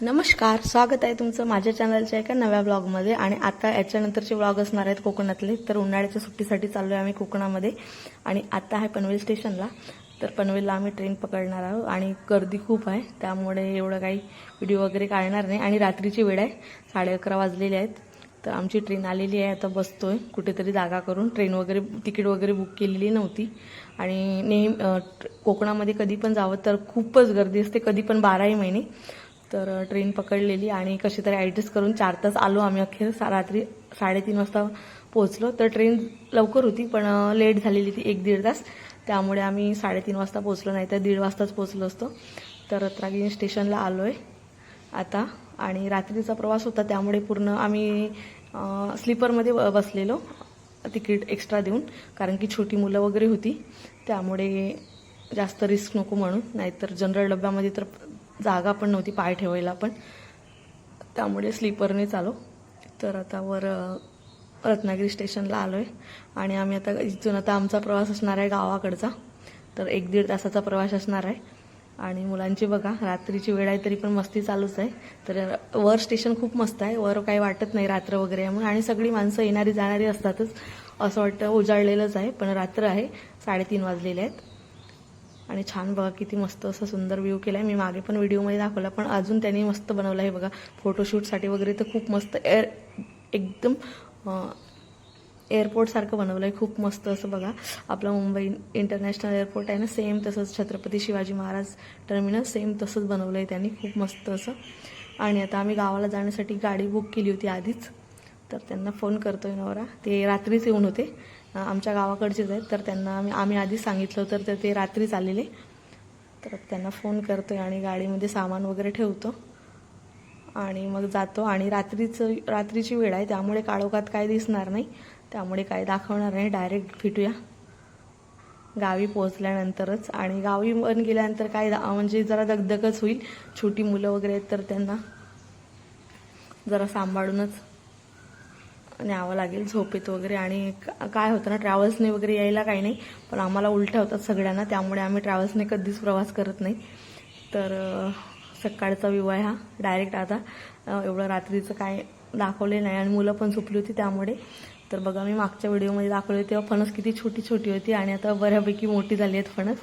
नमस्कार स्वागत आहे तुमचं माझ्या चॅनलच्या एका नव्या ब्लॉगमध्ये आणि आता याच्यानंतरचे ब्लॉग असणार आहेत कोकणातले. तर उन्हाळ्याच्या सुट्टीसाठी चाललो आहे आम्ही कोकणामध्ये. आणि आता आहे पनवेल स्टेशनला. तर पनवेलला आम्ही ट्रेन पकडणार आहोत. आणि गर्दी खूप आहे. त्यामुळे एवढं काही व्हिडिओ वगैरे काढणार नाही. आणि रात्रीची वेळ आहे. साडे अकरा वाजलेले आहेत. तर आमची ट्रेन आलेली आहे. आता बसतोय. कुठेतरी जागा करून. ट्रेन वगैरे तिकीट वगैरे बुक केलेली नव्हती. आणि नेहमी कोकणामध्ये कधी पण जावं तर खूपच गर्दी असते. कधी पण बाराही महिने. तर ट्रेन पकडलेली आणि कशी तरी ॲडजस्ट करून चार तास आलो आम्ही अखेर सा- रात्री साडेतीन वाजता पोहोचलो. तर ट्रेन लवकर होती पण लेट झालेली ती एक दीड तास. त्यामुळे आम्ही साडेतीन वाजता पोहोचलो नाही तर दीड वाजताच पोहोचलो असतो. तर रत्नागिरी स्टेशनला आलो आहे आता. आणि रात्रीचा प्रवास होता त्यामुळे पूर्ण आम्ही स्लीपरमध्ये बसलेलो तिकीट एक्स्ट्रा देऊन. कारण की छोटी मुलं वगैरे होती. त्यामुळे जास्त रिस्क नको म्हणून. नाहीतर जनरल डब्यामध्ये तर जागा पण नव्हती पाय ठेवायला पण त्यामुळे स्लीपरने चालो. तर आता वर रत्नागिरी स्टेशनला आलो आहे आणि आम्ही आता इथून आता आमचा प्रवास असणार आहे गावाकडचा. तर एक दीड तासाचा प्रवास असणार आहे. आणि मुलांची बघा रात्रीची वेळ आहे तरी पण मस्ती चालूच आहे. तर वर स्टेशन खूप मस्त आहे. वर काही वाटत नाही रात्र वगैरे आहे म्हणून आणि सगळी माणसं येणारी जाणारी असतातच. असं वाटतं उजाळलेलंच आहे पण रात्र आहे. साडेतीन वाजलेले आहेत. आणि छान बघा किती मस्त असं सुंदर व्ह्यू केला आहे मी मागे पण व्हिडिओमध्ये दाखवला पण अजून त्यांनी मस्त बनवलं आहे बघा. फोटोशूटसाठी वगैरे तर खूप मस्त एअर एकदम एअरपोर्टसारखं बनवलं आहे खूप मस्त असं बघा. आपलं मुंबई इंटरनॅशनल एअरपोर्ट आहे ना सेम तसंच छत्रपती शिवाजी महाराज टर्मिनस सेम तसंच बनवलं आहे त्यांनी. खूप मस्त असं. आणि आता आम्ही गावाला जाण्यासाठी गाडी बुक केली होती आधीच. तर त्यांना फोन करतोय नवरा. ते रात्रीच येऊन होते. आमच्या गावाकडचेच आहेत तर त्यांना आम्ही आम्ही आधीच सांगितलं होतं तर ते रात्रीच आलेले तर त्यांना फोन करतो आहे आणि गाडीमध्ये सामान वगैरे ठेवतो. आणि मग जातो. आणि रात्रीचं रात्रीची वेळ आहे त्यामुळे काळोखात काय दिसणार नाही. त्यामुळे काय दाखवणार नाही. डायरेक्ट भेटूया. गावी पोहोचल्यानंतरच. आणि गावी पण गेल्यानंतर काय दा- म्हणजे जरा दगदगच होईल. छोटी मुलं वगैरे आहेत तर त्यांना जरा सांभाळूनच न्यावं लागेल झोपेत वगैरे आणि का- काय होतं ना ट्रॅव्हल्सने वगैरे यायला काही नाही पण आम्हाला उलट्या होतात सगळ्यांना त्यामुळे आम्ही ट्रॅव्हल्सने कधीच प्रवास करत नाही. तर सकाळचा विवाह हा डायरेक्ट आता एवढं रात्रीचं काय दाखवले नाही आणि मुलं पण झोपली होती त्यामुळे. तर बघा मी मागच्या व्हिडिओमध्ये दाखवले तेव्हा फणस किती छोटी छोटी होती आणि आता बऱ्यापैकी मोठी झाली आहेत फणस.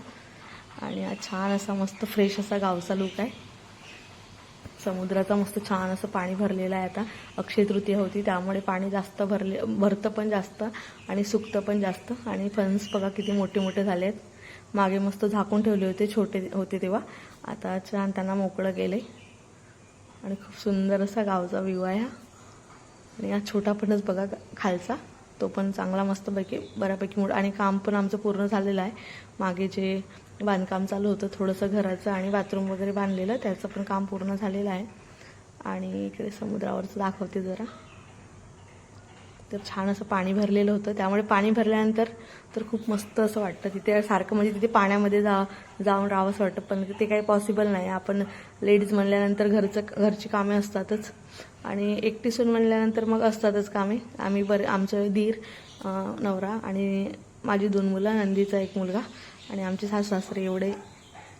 आणि छान असा मस्त फ्रेश असा गावचा लुक आहे. समुद्राचा मस्त छान असं पाणी भरलेलं आहे आता. अक्षय तृतीया होती त्यामुळे पाणी जास्त भरले भरतं पण जास्त आणि सुकतं पण जास्त. आणि फणस बघा किती मोठे मोठे झाले आहेत मागे मस्त झाकून ठेवले होते छोटे होते तेव्हा. आता छान त्यांना मोकळं गेले आणि खूप सुंदर असा गावचा व्ह्यू आहे हा. आणि हा छोटा फणस बघा खालचा. तो पण चांगला मस्तपैकी बऱ्यापैकी मोठा. आणि काम पण आमचं पूर्ण झालेलं आहे. मागे जे बांधकाम चालू होतं थोडंसं घराचं आणि बाथरूम वगैरे बांधलेलं. त्याचं पण काम पूर्ण झालेलं आहे. आणि इकडे समुद्रावरचं दाखवते जरा. तर छान असं पाणी भरलेलं होतं. त्यामुळे पाणी भरल्यानंतर तर खूप मस्त असं वाटतं. तिथे सारखं म्हणजे तिथे पाण्यामध्ये जा जाऊन राहावंसं वाटतं. पण ते काही पॉसिबल नाही. आपण लेडीज म्हणल्यानंतर घरचं घरची कामे असतातच. आणि एकटी सून म्हणल्यानंतर मग असतातच कामे. आम्ही बरे आमचं धीर नवरा आणि माझी दोन मुलं नंदीचा एक मुलगा. आणि आमचे सासू सासरे एवढे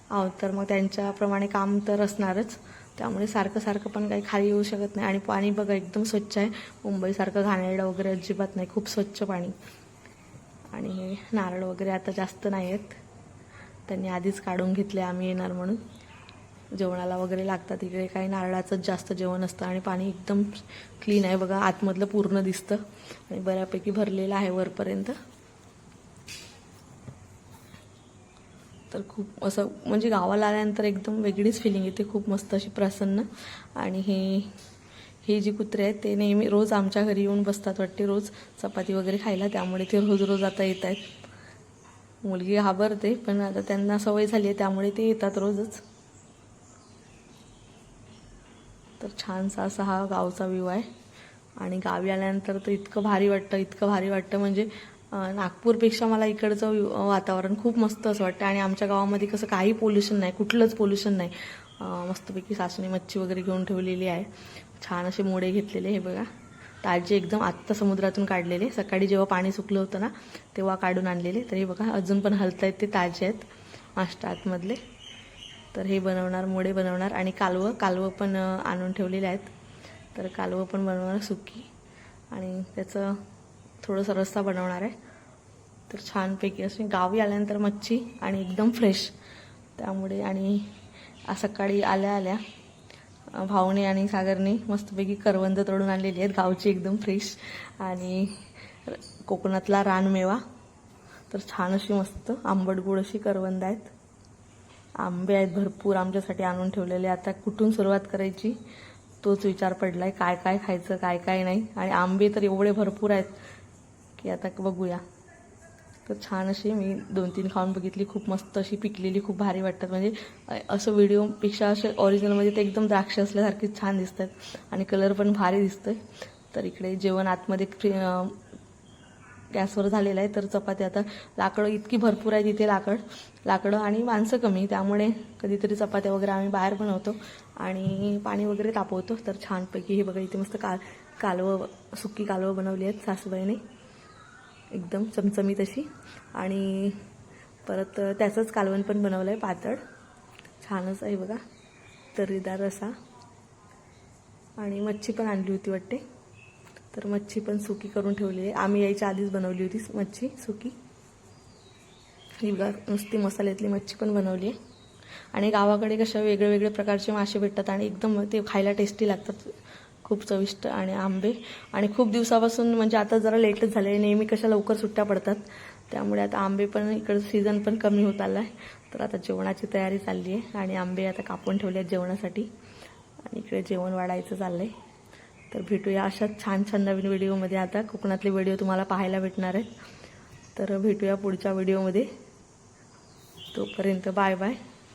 आहोत तर मग त्यांच्याप्रमाणे काम तर असणारच. त्यामुळे सारखं सारखं पण काही खाली येऊ शकत नाही. आणि पाणी बघा एकदम स्वच्छ आहे. मुंबईसारखं घाणेरडं वगैरे अजिबात नाही. खूप स्वच्छ पाणी. आणि हे नारळ वगैरे आता जास्त नाही आहेत. त्यांनी आधीच काढून घेतले आम्ही येणार म्हणून. जेवणाला वगैरे लागतात इकडे. काही नारळाचंच जास्त जेवण असतं आणि पाणी एकदम क्लीन आहे. बघा आतमधलं पूर्ण दिसतं. आणि बऱ्यापैकी भरलेलं आहे वरपर्यंत. तर खूप असं म्हणजे गावाला आल्यानंतर एकदम वेगळीच फिलिंग येते. खूप मस्त अशी प्रसन्न. आणि हे हे जी कुत्रे आहेत ते नेहमी रोज आमच्या घरी येऊन बसतात वाटते. रोज चपाती वगैरे खायला त्यामुळे ते रोज रोज आता येत आहेत. मुलगी घाबरते पण आता त्यांना सवय झाली आहे त्यामुळे ते येतात रोजच. तर छानसा असा हा गावचा व्यू आहे. आणि गावी आल्यानंतर तर इतकं भारी वाटतं इतकं भारी वाटतं. म्हणजे नागपूरपेक्षा मला इकडचं वातावरण खूप मस्त असं वाटतं आणि आमच्या गावामध्ये कसं काही पोल्युशन नाही कुठलंच पोल्युशन नाही. मस्तपैकी सासणी मच्छी वगैरे घेऊन ठेवलेली आहे. छान असे मोडे घेतलेले हे बघा. ताजे एकदम आत्ता समुद्रातून काढलेले. सकाळी जेव्हा पाणी सुकलं होतं ना तेव्हा काढून आणलेले. तर हे बघा अजून पण हलतायत ते ताजे आहेत. मास्टर आतमधले. तर हे बनवणार मोडे बनवणार. आणि कालवं कालवं पण आणून ठेवलेले आहेत. तर कालवं पण बनवणार सुकी. आणि त्याचं थोडंसं रस्सा बनवणार आहे. तर छानपैकी असे गावी आल्यानंतर मच्छी आणि एकदम फ्रेश त्यामुळे आणि सकाळी आल्या आल्या भाऊने आणि सागरने मस्तपैकी करवंद तोडून आणलेली आहेत. गावची एकदम फ्रेश आणि कोकणातला रानमेवा. तर छान अशी मस्त आंबट गोड अशी करवंद आहेत. आंबे आहेत भरपूर आमच्यासाठी आणून ठेवलेले. आता कुठून सुरुवात करायची तोच विचार पडला आहे काय काय खायचं काय काय नाही. आणि आंबे तर एवढे भरपूर आहेत. की आता बघूया. तर छान अशी मी दोन तीन खाऊन बघितली खूप मस्त अशी पिकलेली खूप भारी वाटतात. म्हणजे असं व्हिडिओपेक्षा असे ओरिजिनलमध्ये ते एकदम द्राक्ष असल्यासारखे छान दिसतात आणि कलर पण भारी दिसतोय. तर इकडे जेवण आतमध्ये फ्री गॅसवर झालेलं आहे. तर चपाती आता लाकडं इतकी भरपूर आहे तिथे लाकड लाकडं आणि माणसं कमी. त्यामुळे कधीतरी चपात्या वगैरे आम्ही बाहेर बनवतो आणि पाणी वगैरे तापवतो. तर छानपैकी हे बघा इथे मस्त काल कालवं सुकी कालवं बनवली आहेत सासूबाईने. एकदम चमचमीत अशी. आणि परत त्याचंच कालवण पण बनवलं आहे पातळ. छानच आहे बघा. तर्रीदार असा आणि मच्छी पण आणली होती वाटते. तर मच्छी पण सुकी करून ठेवली आहे. आम्ही यायच्या आधीच बनवली होती मच्छी सुकी. ही बघा नुसती मसाल्यातली मच्छी पण बनवली आहे. आणि गावाकडे कशा वेगळे वेगळे प्रकारचे मासे भेटतात आणि एकदम ते खायला टेस्टी लागतात. खूप चविष्ट आणि आंबे. आणि खूप दिवसापासून म्हणजे आता जरा लेटच झाले नेहमी कशा लवकर सुट्ट्या पडतात. त्यामुळे आता आंबे पण इकडं सीझन पण कमी होत आला आहे तर आता जेवणाची तयारी चालली आहे आणि आंबे आता कापून ठेवले आहेत जेवणासाठी. आणि इकडे जेवण वाढायचं चाललं आहे तर भेटूया अशाच छान छान नवीन व्हिडिओमध्ये. आता कोकणातले व्हिडिओ तुम्हाला पाहायला भेटणार आहेत. तर भेटूया पुढच्या व्हिडिओमध्ये. तोपर्यंत बाय बाय.